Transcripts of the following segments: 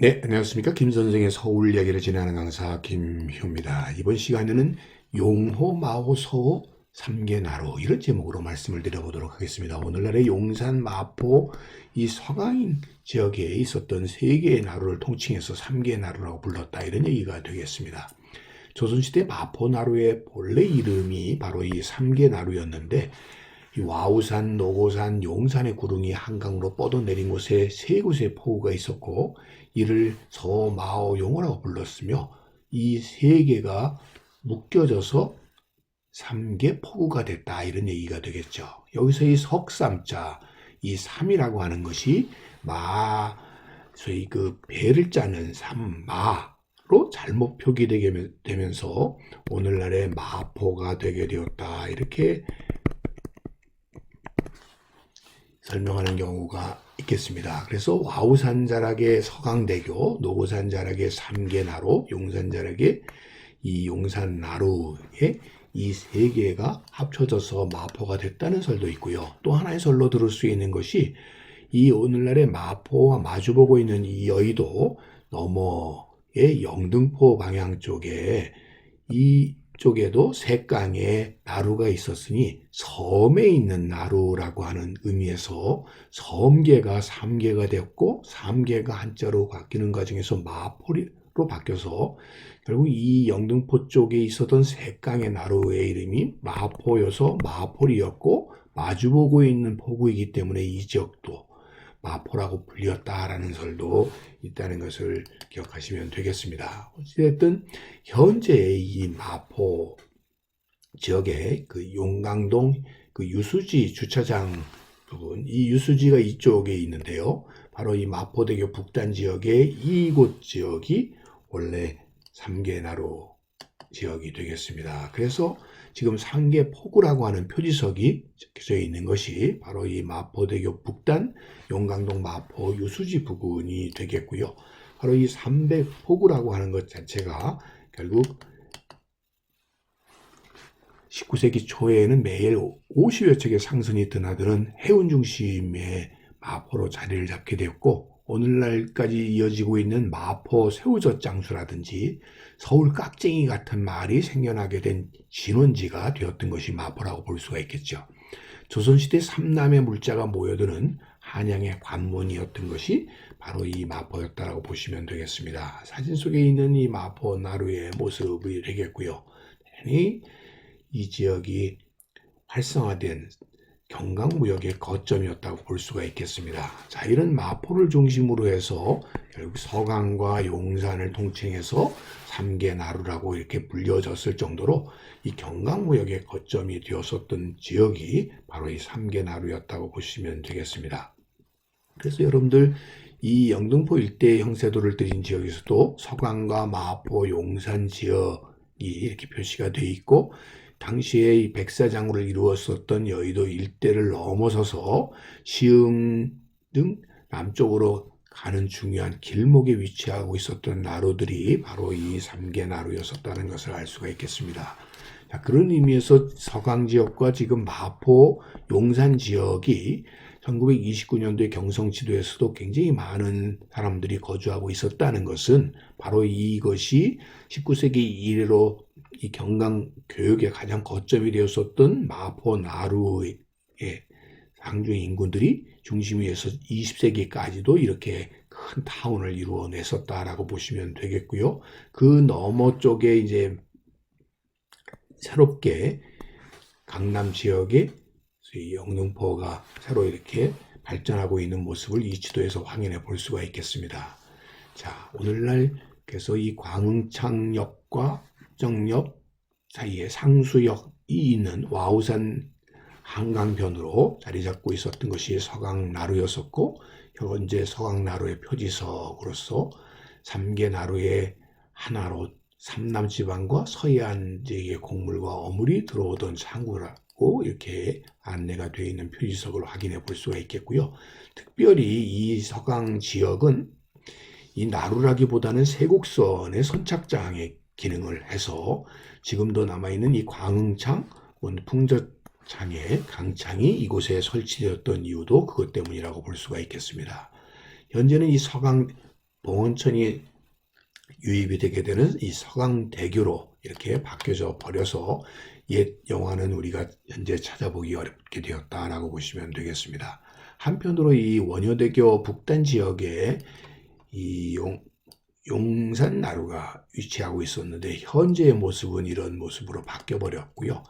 네, 안녕하십니까. 김 선생의 서울 이야기를 진행하는 강사 김효입니다. 이번 시간에는 용호, 마호, 서호, 삼계나루 이런 제목으로 말씀을 드려보도록 하겠습니다. 오늘날의 용산, 마포, 이 서강인 지역에 있었던 세 개의 나루를 통칭해서 삼계나루라고 불렀다 이런 얘기가 되겠습니다. 조선시대 마포나루의 본래 이름이 바로 이 삼계나루였는데 이 와우산, 노고산, 용산의 구릉이 한강으로 뻗어내린 곳에 세 곳의 포구가 있었고 이를 서, 마오, 용어라고 불렀으며 이 세 개가 묶여져서 삼계 포구가 됐다 이런 얘기가 되겠죠. 여기서 이 석삼자, 이 삼이라고 하는 것이 마, 소위 그 배를 짜는 삼마로 잘못 표기되게 되면서 오늘날의 마포가 되게 되었다 이렇게 설명하는 경우가 있겠습니다. 그래서 와우산 자락의 서강대교, 노고산 자락의 삼계나루, 용산 자락의 이 용산나루의 이 세 개가 합쳐져서 마포가 됐다는 설도 있고요. 또 하나의 설로 들을 수 있는 것이 이 오늘날의 마포와 마주보고 있는 이 여의도 너머의 영등포 방향 쪽에 이 쪽에도 색강에 나루가 있었으니 섬에 있는 나루라고 하는 의미에서 섬계가 삼계가 되었고 삼계가 한자로 바뀌는 과정에서 마포로 바뀌어서 결국 이 영등포 쪽에 있었던 색강의 나루의 이름이 마포여서 마포리였고 마주보고 있는 포구이기 때문에 이 지역도 마포라고 불렸다라는 설도 있다는 것을 기억하시면 되겠습니다. 어찌됐든 현재 이 마포 지역의 그 용강동 그 유수지 주차장 부분, 이 유수지가 이쪽에 있는데요. 바로 이 마포대교 북단 지역의 이곳 지역이 원래 삼계나루 지역이 되겠습니다. 그래서 지금 상계포구라고 하는 표지석이 적혀져 있는 것이 바로 이 마포대교 북단 용강동 마포 유수지 부근이 되겠고요. 바로 이 삼백포구라고 하는 것 자체가 결국 19세기 초에는 매일 50여 척의 상선이 드나드는 해운 중심의 마포로 자리를 잡게 되었고 오늘날까지 이어지고 있는 마포 새우젓 장수라든지 서울 깍쟁이 같은 말이 생겨나게 된 진원지가 되었던 것이 마포라고 볼 수가 있겠죠. 조선시대 삼남의 물자가 모여드는 한양의 관문이었던 것이 바로 이 마포였다라고 보시면 되겠습니다. 사진 속에 있는 이 마포 나루의 모습이 되겠고요. 이 지역이 활성화된 경강무역의 거점이었다고 볼 수가 있겠습니다. 자, 이런 마포를 중심으로 해서 결국 서강과 용산을 통칭해서 삼계나루라고 이렇게 불려졌을 정도로 이 경강무역의 거점이 되었었던 지역이 바로 이 삼계나루였다고 보시면 되겠습니다. 그래서 여러분들 이 영등포 일대 형세도를 들인 지역에서도 서강과 마포, 용산 지역이 이렇게 표시가 되어 있고 당시에 이 백사장으를 이루었었던 여의도 일대를 넘어서서 시흥 등 남쪽으로 가는 중요한 길목에 위치하고 있었던 나루들이 바로 이 삼계 나루였었다는 것을 알 수가 있겠습니다. 자, 그런 의미에서 서강 지역과 지금 마포, 용산 지역이 1929년도에 경성 지도에서도 굉장히 많은 사람들이 거주하고 있었다는 것은 바로 이것이 19세기 이래로 이 경강 교육의 가장 거점이 되었었던 마포 나루의 상주 인구들이 중심 위에서 20세기까지도 이렇게 큰 타운을 이루어냈었다라고 보시면 되겠고요. 그 너머 쪽에 이제 새롭게 강남 지역에 영등포가 새로 이렇게 발전하고 있는 모습을 이 지도에서 확인해 볼 수가 있겠습니다. 자, 오늘날 그래서 이 광흥창역과 정역 사이에 상수역이 있는 와우산 한강변으로 자리 잡고 있었던 것이 서강나루였었고 현재 서강나루의 표지석으로서 삼계나루의 하나로 삼남지방과 서해안 지역의 곡물과 어물이 들어오던 창구라고 이렇게 안내가 되어 있는 표지석을 확인해 볼 수가 있겠고요. 특별히 이 서강 지역은 이 나루라기보다는 세곡선의 선착장의 기능을 해서 지금도 남아있는 이 광흥창, 풍저창의 강창이 이곳에 설치되었던 이유도 그것 때문이라고 볼 수가 있겠습니다. 현재는 이 서강 봉원천이 유입이 되게 되는 이 서강대교로 이렇게 바뀌어져 버려서 옛 영화는 우리가 현재 찾아보기 어렵게 되었다라고 보시면 되겠습니다. 한편으로 이 원효대교 북단 지역에 이 용, 용산 나루가 위치하고 있었는데 현재의 모습은 이런 모습으로 바뀌어 버렸고요.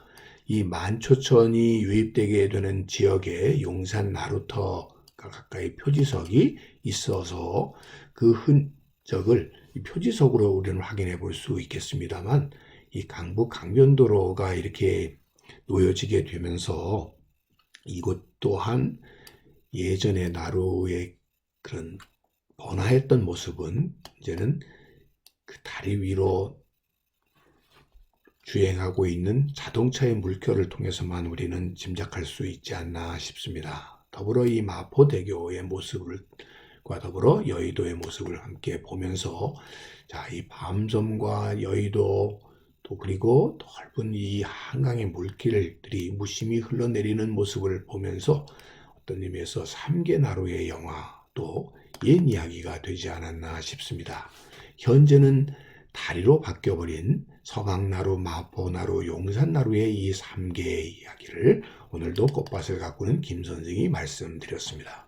이 만초천이 유입되게 되는 지역에 용산 나루터가 가까이 표지석이 있어서 그 흔적을 이 표지석으로 우리는 확인해 볼 수 있겠습니다만 이 강북 강변도로가 이렇게 놓여지게 되면서 이곳 또한 예전의 나루의 그런 번화했던 모습은 이제는 그 다리 위로 주행하고 있는 자동차의 물결을 통해서만 우리는 짐작할 수 있지 않나 싶습니다. 더불어 이 마포대교의 모습을 과 더불어 여의도의 모습을 함께 보면서 자, 이 밤섬과 여의도 또 그리고 넓은 이 한강의 물길들이 무심히 흘러내리는 모습을 보면서 어떤 의미에서 삼계나루의 영화 또 옛 이야기가 되지 않았나 싶습니다. 현재는 다리로 바뀌어버린 서강나루, 마포나루, 용산나루의 이 3개의 이야기를 오늘도 꽃밭을 가꾸는 김 선생이 말씀드렸습니다.